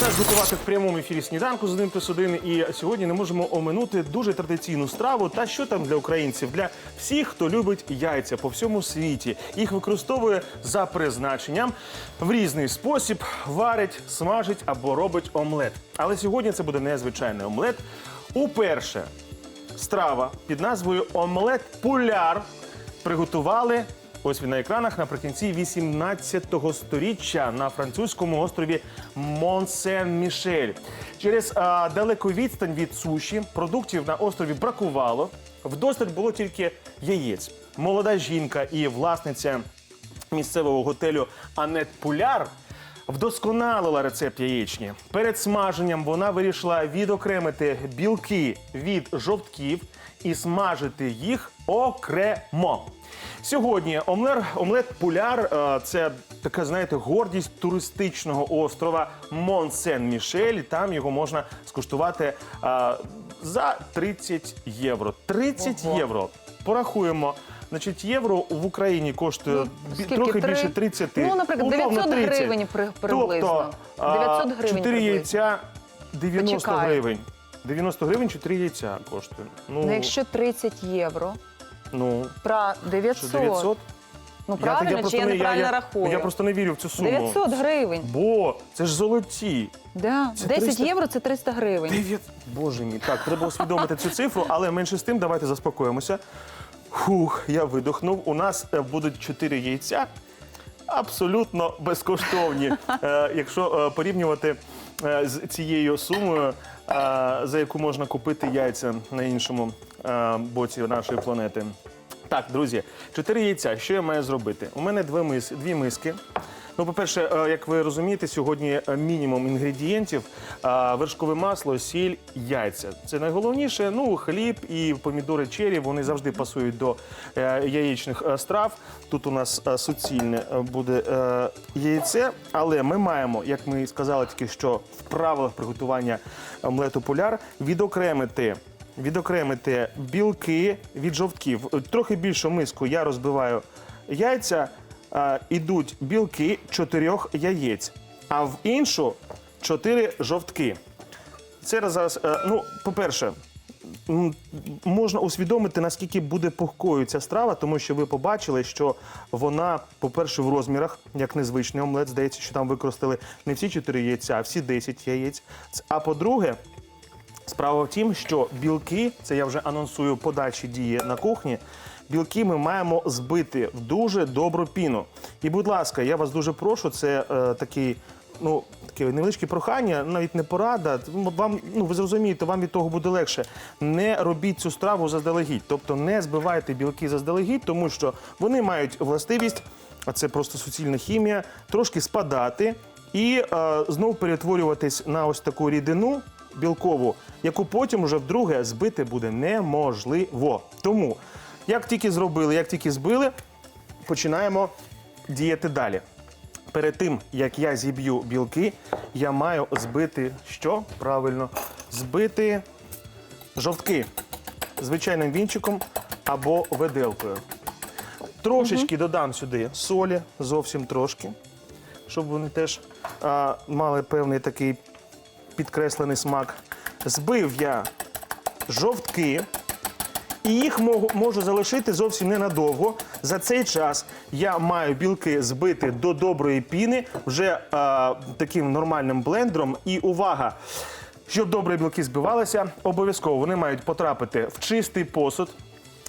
Час готувати в прямому ефірі сніданку з 1 плюс 1. І сьогодні не можемо оминути дуже традиційну страву. Та що там для українців? Для всіх, хто любить яйця по всьому світі. Їх використовує за призначенням в різний спосіб, варить, смажить або робить омлет. Але сьогодні це буде незвичайний омлет. Уперше страва під назвою Омлет Пуляр приготували. Ось він на екранах наприкінці 18-го сторіччя на французькому острові Мон-Сен-Мішель. Через а, далеку відстань від суші продуктів на острові бракувало. Вдосталь було тільки яєць. Молода жінка і власниця місцевого готелю Анет Пуляр вдосконалила рецепт яєчні. Перед смаженням вона вирішила відокремити білки від жовтків і смажити їх окремо. Сьогодні омлер, омлет Пуляр е, це така, знаєте, гордість туристичного острова Мон-Сен-Мішель. Там його можна скуштувати е, за 30 євро. 30 Ого. євро. Порахуємо. Значить, євро в Україні коштує бі- Ну, скільки? трохи Три? більше 30. Ну, наприклад, Умовно, 900 30. гривень при- приблизно. Тобто, 900 гривень 4 приблизно. яйця 90 Почекай. гривень. 90 гривень 4 яйця коштує. Ну, Ну, якщо 30 євро, ну про що 900. 900? Ну правильно, чи я не- неправильно я, рахую? Я просто не вірю в цю суму. 900 гривень. Бо це ж золоті. Да. Це 10 300 євро це 300 гривень. 9... Боже мій. Так, треба усвідомити цю цифру, але менше з тим, давайте заспокоїмося. Фух, я видохнув. У нас е, будуть чотири яйця. Абсолютно безкоштовні. Е, якщо е, порівнювати е, з цією сумою, е, за яку можна купити яйця на іншому е, боці нашої планети. Так, друзі, чотири яйця. Що я маю зробити? У мене дві, мис, дві миски. Ну, по-перше, е, як ви розумієте, сьогодні е, мінімум інгредієнтів: вершкове масло, сіль, яйця. Це найголовніше. Ну, хліб і помідори чері, вони завжди пасують до е, яєчних страв. Тут у нас суцільне буде яйце, але ми маємо, як ми сказали, тільки що в правилах приготування омлету поляр відокремити. Відокремити білки від жовтків. Трохи більшу миску я розбиваю яйця, а, ідуть білки чотирьох яєць, а в іншу чотири жовтки. Це зараз, е, ну, по-перше, можна усвідомити, наскільки буде пухкою ця страва, тому що ви побачили, що вона, по-перше, в розмірах, як незвичний омлет, здається, що там використали не всі чотири яйця, а всі 10 яєць. А по-друге, Справа в тім, що білки, це я вже анонсую подальші дії на кухні. Білки ми маємо збити в дуже добру піну. І, будь ласка, я вас дуже прошу, це е, такий, ну, таке невеличке прохання, навіть не порада. Вам, ну, ви зрозумієте, вам від того буде легше. Не робіть цю страву заздалегідь. Тобто не збивайте білки заздалегідь, тому що вони мають властивість, а це просто суцільна хімія, трошки спадати і е, знов перетворюватись на ось таку рідину білкову, яку потім вже вдруге збити буде неможливо. Тому, як тільки зробили, як тільки збили, починаємо діяти далі. Перед тим, як я зіб'ю білки, я маю збити що? Правильно, збити жовтки звичайним вінчиком або виделкою. Трошечки додам сюди солі, зовсім трошки, щоб вони теж а, мали певний такий підкреслений смак. Збив я жовтки, і їх можу, залишити зовсім ненадовго. За цей час я маю білки збити до доброї піни вже е, таким нормальним блендером. І увага! Щоб добре білки збивалися, обов'язково вони мають потрапити в чистий посуд.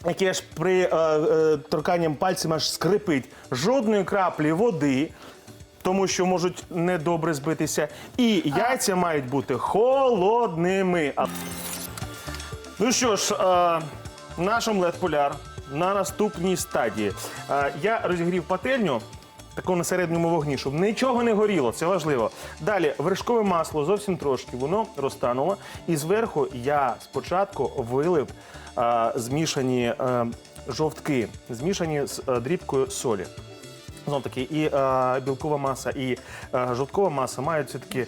Який аж при е, е, торканням пальцем аж скрипить жодної краплі води, тому що можуть недобре збитися. І яйця мають бути холодними. А- Ну що ж, е, наш омлет поляр на наступній стадії. Е, я розігрів пательню. Таку на середньому вогні, щоб нічого не горіло, це важливо. Далі вершкове масло зовсім трошки, воно розтануло. І зверху я спочатку вилив е, змішані е, жовтки, змішані з е, дрібкою солі. Знов таки, і е, білкова маса, і е, жовткова маса мають все-таки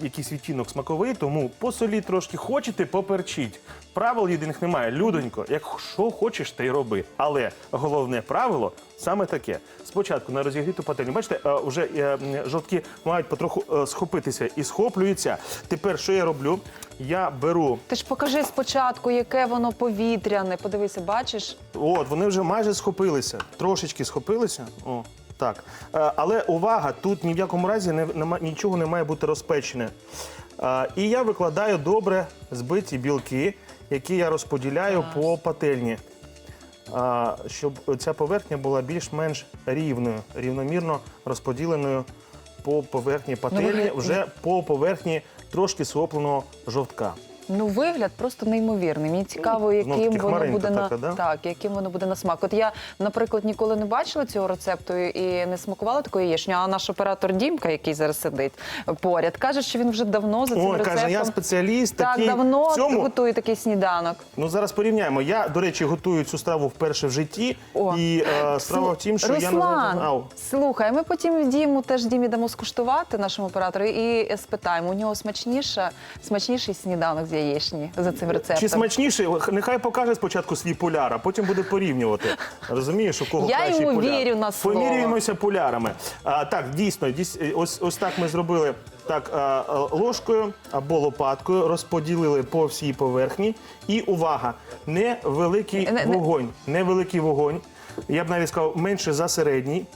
якийсь відтінок смаковий, тому посоліть трошки хочете, поперчіть. Правил єдиних немає. Людонько, як що хочеш, те й роби. Але головне правило Саме таке. Спочатку на розігріту пательню. Бачите, е, вже е, жовтки мають потроху е, схопитися і схоплюються. Тепер що я роблю? Я беру Ти ж покажи спочатку, яке воно повітряне. Подивися, бачиш? От, вони вже майже схопилися. Трошечки схопилися. О, так. Е, але увага, тут ні в якому разі не, нема- нічого не має бути розпечене. Е, і я викладаю добре збиті білки, які я розподіляю по пательні. А, щоб ця поверхня була більш-менш рівною, рівномірно розподіленою по поверхні пательні, вигляд- вже по поверхні трошки схопленого жовтка. Ну, вигляд просто неймовірний. Мені цікаво, Ну, яким таки воно буде на така, да? так, яким воно буде на смак. От я, наприклад, ніколи не бачила цього рецепту і не смакувала такої яєчню, а наш оператор Дімка, який зараз сидить поряд, каже, що він вже давно за цим Ой, рецептом. каже, я спеціаліст, так такий давно цьому. готує такий сніданок. Ну зараз порівняємо. Я, до речі, готую цю страву вперше в житті. О. І е, справа в тім, що я Руслан, не Ау. слухай, ми потім Діму теж Дімі дамо скуштувати нашому оператору і спитаємо. У нього смачніша, смачніший сніданок з яєчні за цим рецептом. Чи смачніше? Нехай покаже спочатку свій поляр, а потім буде порівнювати. Розумієш, у кого Я кращий йому поляр. вірю на слово. Помірюємося полярами. А, так, дійсно, дійс- ось, ось так ми зробили так а, а, ложкою або лопаткою, розподілили по всій поверхні. І увага! Невеликий Не- не- вогонь. Невеликий вогонь. Я б навіть сказав, менше за середній.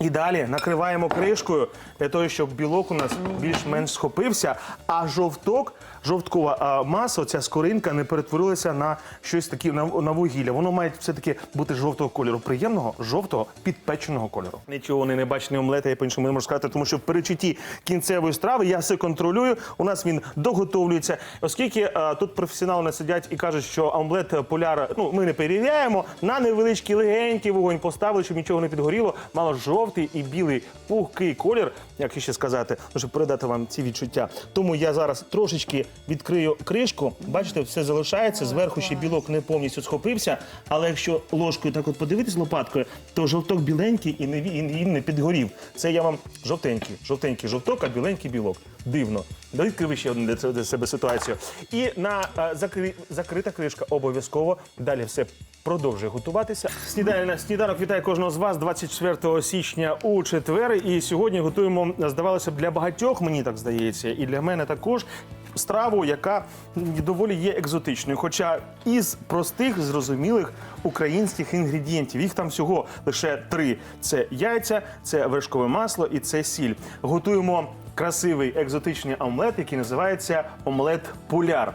І далі накриваємо кришкою для того, щоб білок у нас більш-менш схопився, а жовток, жовткова маса, ця скоринка не перетворилася на щось таке на, вугілля. Воно має все-таки бути жовтого кольору, приємного, жовтого, підпеченого кольору. Нічого не небачений омлет, я по-іншому не можу сказати, тому що в перечутті кінцевої страви я все контролюю. У нас він доготовлюється. Оскільки тут професіонали не сидять і кажуть, що омлет е, поляра, ну ми не перевіряємо, на невеличкий легенький вогонь поставили, щоб нічого не підгоріло. Мало жовтий і білий пухкий колір, як ще сказати, ну, щоб передати вам ці відчуття. Тому я зараз трошечки відкрию кришку. Бачите, все залишається. Зверху ще білок не повністю схопився. Але якщо ложкою так от подивитись лопаткою, то жовток біленький і не він не підгорів. Це я вам жовтенький, жовтенький жовток, а біленький білок. Дивно. Відкриви ще одну для себе ситуацію. І на е, закри- закрита кришка обов'язково. Далі все продовжує готуватися. Сніданок, сніданок вітає кожного з вас 24 січня у четвер. І сьогодні готуємо, здавалося б, для багатьох, мені так здається, і для мене також. Страву, яка доволі є екзотичною, хоча із простих, зрозумілих українських інгредієнтів. Їх там всього лише три: це яйця, це вершкове масло і це сіль. Готуємо красивий екзотичний омлет, який називається омлет пуляр.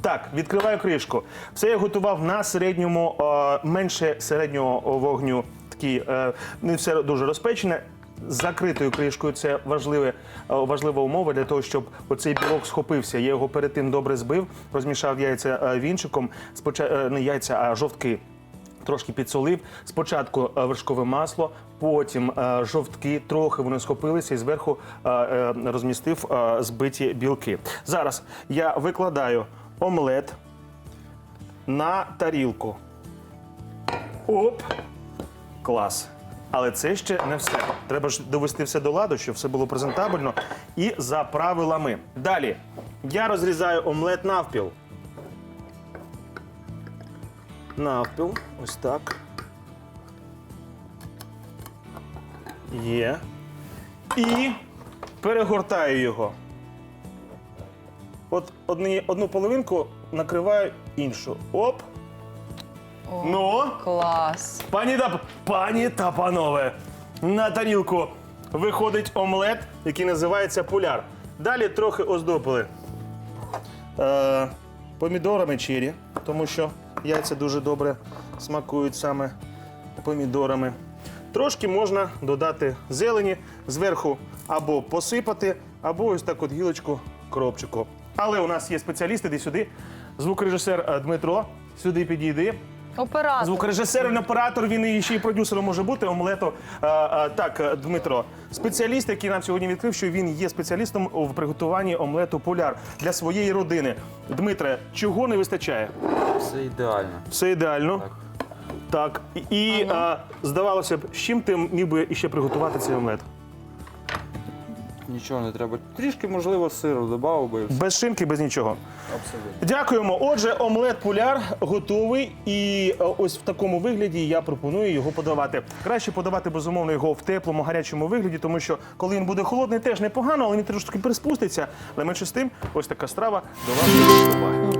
Так, відкриваю кришку. Все я готував на середньому, е, менше середнього вогню. Такий, не все дуже розпечене. З закритою кришкою це важливе, е, важлива умова для того, щоб оцей білок схопився. Я його перед тим добре збив, розмішав яйця е, вінчиком, е, не яйця, а жовтки. Трошки підсолив. Спочатку вершкове масло, потім жовтки, трохи вони схопилися і зверху розмістив збиті білки. Зараз я викладаю омлет на тарілку. Оп! Клас. Але це ще не все. Треба ж довести все до ладу, щоб все було презентабельно і за правилами. Далі я розрізаю омлет навпіл. Навпіл. Ось так. Є. І перегортаю його. От одні, одну половинку накриваю іншу. Оп. Ну. Клас. Пані та пані та панове, на тарілку виходить омлет, який називається пуляр. Далі трохи оздобили е, помідорами чері, тому що яйця дуже добре смакують саме помідорами. Трошки можна додати зелені, зверху або посипати, або ось так от гілочку кропчику. Але у нас є спеціалісти, іди сюди. Звукорежисер е, Дмитро, сюди підійди. Оператор. Звукорежисер, він оператор, він і ще й продюсером може бути омлету. А, а, так, е, Дмитро, спеціаліст, який нам сьогодні відкрив, що він є спеціалістом в приготуванні омлету поляр для своєї родини. Дмитре, чого не вистачає? Все ідеально. Все ідеально. Так. Так. І, і а, здавалося б, з чим ти міг би іще приготувати цей омлет? Нічого не треба. Трішки, можливо, сиру додав би. і все. Без шинки, без нічого. Абсолютно. Дякуємо. Отже, омлет пуляр готовий. І е, ось в такому вигляді я пропоную його подавати. Краще подавати безумовно його в теплому, гарячому вигляді, тому що коли він буде холодний, теж непогано, але він трошки приспуститься. Але менше з тим, ось така страва до вашої уваги.